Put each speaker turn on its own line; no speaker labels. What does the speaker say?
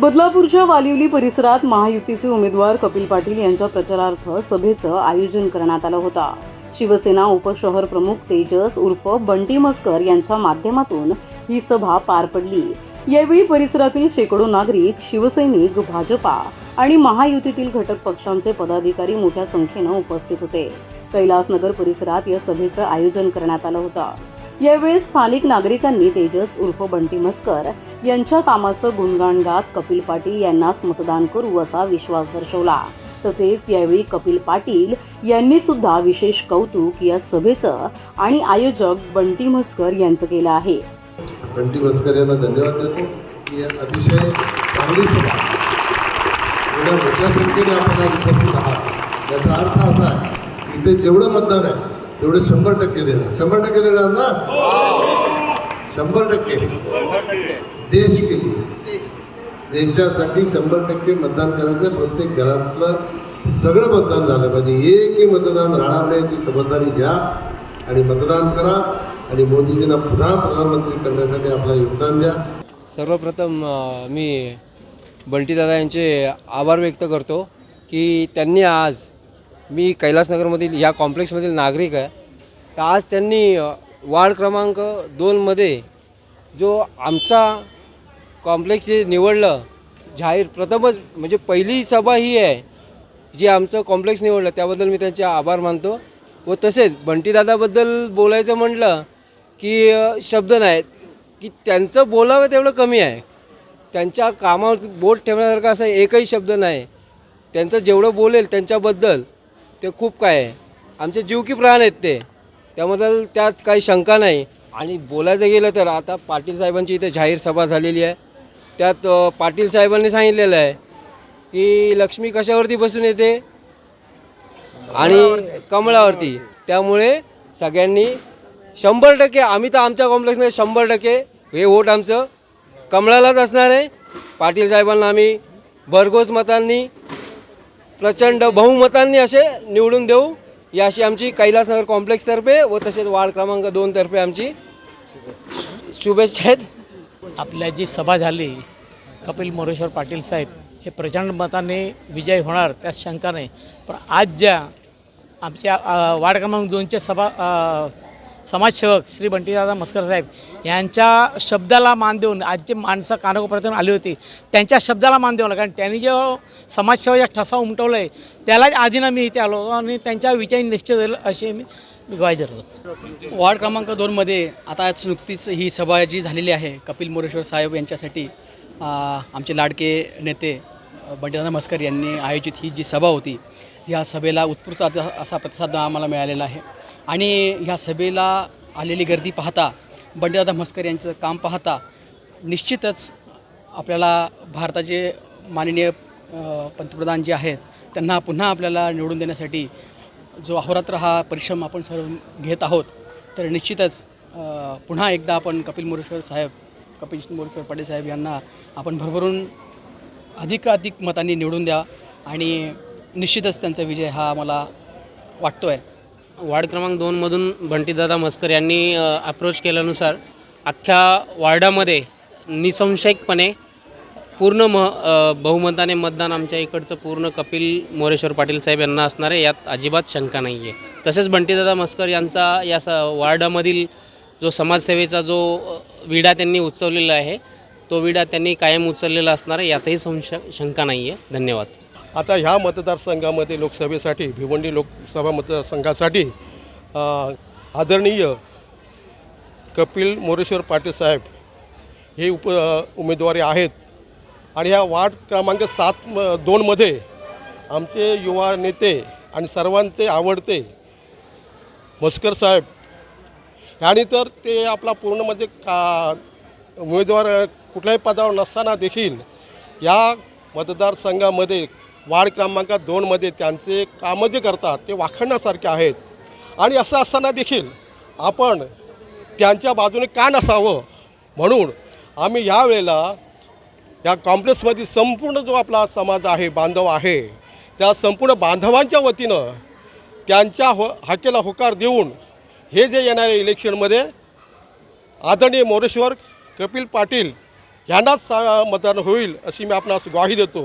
बदलापूरच्या वालिवली परिसरात महायुतीचे उमेदवार कपिल पाटील यांच्या प्रचारार्थ सभेचं आयोजन करण्यात आलं होतं. शिवसेना उपशहर प्रमुख तेजस उर्फ बंटी मस्कर यांच्या माध्यमातून ही सभा पार पडली. यावेळी परिसरातील शेकडो नागरिक शिवसैनिक भाजपा आणि महायुतीतील घटक पक्षांचे पदाधिकारी मोठ्या संख्येनं उपस्थित होते. कैलासनगर परिसरात या सभेचं आयोजन करण्यात आलं होतं. यावेळी स्थानिक नागरिकांनी तेजस उर्फ बंटी मस्कर यांच्या कामाचं गुणगाण गात कपिल पाटील यांनाच मतदान करू असा विश्वास दर्शवला. तसेच यावेळी कपिल पाटील यांनी सुद्धा विशेष कौतुक या सभेचं आणि आयोजक बंटी मस्कर यांचं केलं आहे.
बंटी वस्कर यांना धन्यवाद देतो. की अतिशय चांगली सभा. मोठ्या संख्येने आपण आज उपस्थित आहात. याचा अर्थ असा आहे की ते जेवढं मतदान आहे तेवढे शंभर टक्के देणार. शंभर टक्के देणार ना? शंभर टक्के. देश केली देशासाठी शंभर टक्के मतदान करायचं. प्रत्येक घरातलं सगळं मतदान झालं पाहिजे. एकही मतदान राहणार नाही याची खबरदारी घ्या आणि मतदान करा. आणि मोदीजींना पुन्हा प्रधानमंत्री करण्यासाठी आपलं योगदान द्या.
सर्वप्रथम मी बंटीदादा यांचे आभार व्यक्त करतो की त्यांनी आज मी कैलासनगरमधील या कॉम्प्लेक्समधील नागरिक आहे. तर आज त्यांनी वार्ड क्रमांक दोनमध्ये जो आमचा कॉम्प्लेक्स जे निवडलं जाहीर प्रथमच म्हणजे पहिली सभा ही आहे जी आमचं कॉम्प्लेक्स निवडलं त्याबद्दल मी त्यांचे आभार मानतो. व तसेच बंटीदादाबद्दल बोलायचं म्हटलं की शब्द नाहीत की त्यांचं बोलावं तेवढं कमी आहे. त्यांच्या कामावर बोट ठेवण्यासारखं असं एकही शब्द नाही. त्यांचं जेवढं बोलेल त्यांच्याबद्दल ते खूप काय आहे. आमचे जीव की प्राण आहेत ते. त्याबद्दल त्यात काही शंका नाही. आणि बोलायचं गेलं तर आता पाटील साहेबांची इथे जाहीर सभा झालेली आहे. त्यात पाटील साहेबांनी सांगितलेलं आहे की लक्ष्मी कशावरती बसून येते? आणि कमळावरती. त्यामुळे सगळ्यांनी शंभर टक्के आम्ही तर आमच्या कॉम्प्लेक्समध्ये शंभर टक्के हे वोट आमचं कमळालाच असणार आहे. पाटील साहेबांना आम्ही भरघोस मतांनी प्रचंड बहुमतांनी असे निवडून देऊ ही अशी आमची कैलासनगर कॉम्प्लेक्सतर्फे व तसेच वार्ड क्रमांक दोनतर्फे आमची शुभेच्छा आहेत.
आपल्या जी सभा झाली कपिल मोरेश्वर पाटील साहेब हे प्रचंड मताने विजय होणार त्यात शंका नाही. पण आज ज्या आमच्या वार्ड क्रमांक दोनच्या सभा समाजसेवक श्री बंटीदादा मस्कर साहेब यांच्या शब्दाला मान देऊन आज जे माणसं कानाकोपऱ्यातून आली होती त्यांच्या शब्दाला मान देऊ कारण त्यांनी जो समाजसेवेचा ठसा उमटवला आहे त्यालाच आधीनं मी इथे आलो होतो आणि त्यांच्या विचार निश्चित होईल असे मी ग्वाही धरलो
वार्ड क्रमांक दोनमध्ये आता आज नुकतीच ही सभा जी झालेली आहे कपिल मोरेश्वर साहेब यांच्यासाठी आमचे लाडके नेते बंटीदादा मस्कर यांनी आयोजित ही जी सभा होती या सभेला उत्स्फूर्त असा प्रतिसाद आम्हाला मिळालेला आहे. आणि ह्या सभेला आलेली गर्दी पाहता बंडेदादा म्हस्कर यांचं काम पाहता निश्चितच आपल्याला भारताचे माननीय पंतप्रधान जे आहेत त्यांना पुन्हा आपल्याला निवडून देण्यासाठी जो अहोरात्र हा परिश्रम आपण सर्व घेत आहोत तर निश्चितच पुन्हा एकदा आपण कपिल मोरेश्वर साहेब कपिल मोरेश्वर पाटील साहेब यांना आपण भरभरून अधिकाधिक मतांनी निवडून द्या आणि निश्चितच त्यांचा विजय हा मला वाटतो आहे
वार्ड क्रमांक दोनमधून भंटीदादा मस्कर यांनी अप्रोच केल्यानुसार अख्ख्या वार्डामध्ये निसंशयिकपणे पूर्ण म बहुमताने मतदान आमच्या इकडचं पूर्ण कपिल मोरेश्वर पाटील साहेब यांना असणार आहे यात अजिबात शंका नाही आहे तसेच बंटीदादा मस्कर यांचा या स वार्डामधील जो समाजसेवेचा जो विडा त्यांनी उचललेला आहे तो विडा त्यांनी कायम उचललेला असणार आहे यातही संश शंका नाही आहे धन्यवाद.
आता ह्या मतदारसंघामध्ये लोकसभेसाठी भिवंडी लोकसभा मतदारसंघासाठी आदरणीय कपिल मोरेश्वर पाटील साहेब हे उप उमेदवारी आहेत. आणि ह्या वार्ड क्रमांक सात म दोनमध्ये आमचे युवा नेते आणि सर्वांचे आवडते मस्कर साहेब. आणि तर ते आपला पूर्ण म्हणजे का उमेदवार कुठल्याही पदावर नसताना देखील या मतदारसंघामध्ये वार्ड क्रमांक दोनमध्ये त्यांचे कामं जे करतात ते वाखणण्यासारखे आहेत. आणि असं असताना देखील आपण त्यांच्या बाजूने का नसावं म्हणून आम्ही यावेळेला या कॉम्प्लेक्समध्ये संपूर्ण जो आपला समाज आहे बांधव आहे त्या संपूर्ण बांधवांच्या वतीनं त्यांच्या हो हाकेला होकार देऊन हे जे येणाऱ्या इलेक्शनमध्ये आदरणीय मोरेश्वर कपिल पाटील ह्यांनाच मतदान होईल अशी मी आपणास ग्वाही देतो.